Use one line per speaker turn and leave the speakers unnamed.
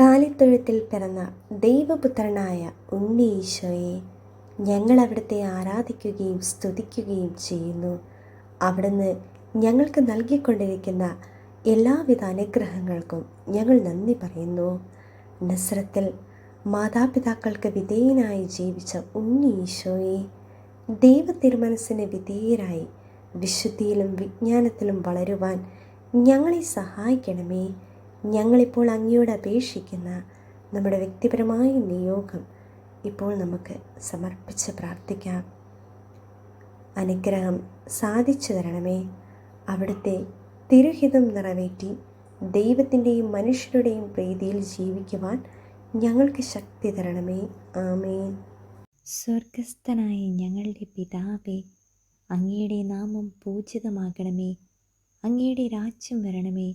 കാലിത്തൊഴുത്തിൽ പിറന്ന ദൈവപുത്രനായ ഉണ്ണി ഈശോയെ ഞങ്ങൾ അവിടുത്തെ ആരാധിക്കുകയും സ്തുതിക്കുകയും ചെയ്യുന്നു. അവിടുന്ന് ഞങ്ങൾക്ക് നൽകിക്കൊണ്ടിരിക്കുന്ന എല്ലാവിധ അനുഗ്രഹങ്ങൾക്കും ഞങ്ങൾ നന്ദി പറയുന്നു. നസ്രത്തിൽ മാതാപിതാക്കൾക്ക് വിധേയനായി ജീവിച്ച ഉണ്ണി ഈശോയെ ദൈവ തിരുമനസ്സിന് വിധേയരായി വിശുദ്ധിയിലും വിജ്ഞാനത്തിലും വളരുവാൻ ഞങ്ങളെ സഹായിക്കണമേ. ഞങ്ങളിപ്പോൾ അങ്ങയോട് അപേക്ഷിക്കുന്ന നമ്മുടെ വ്യക്തിപരമായ നിയോഗം ഇപ്പോൾ നമുക്ക് സമർപ്പിച്ച് പ്രാർത്ഥിക്കാം. അനുഗ്രഹം സാധിച്ചു തരണമേ. അവിടുത്തെ തിരുഹിതം നിറവേറ്റി ദൈവത്തിന്റെയും മനുഷ്യരുടെയും പ്രീതിയിൽ ജീവിക്കുവാൻ ഞങ്ങൾക്ക് ശക്തി തരണമേ. ആമേൻ.
സ്വർഗസ്ഥനായ ഞങ്ങളുടെ പിതാവേ അങ്ങയുടെ നാമം പൂജിതമാകണമേ. അങ്ങയുടെ രാജ്യം വരണമേ.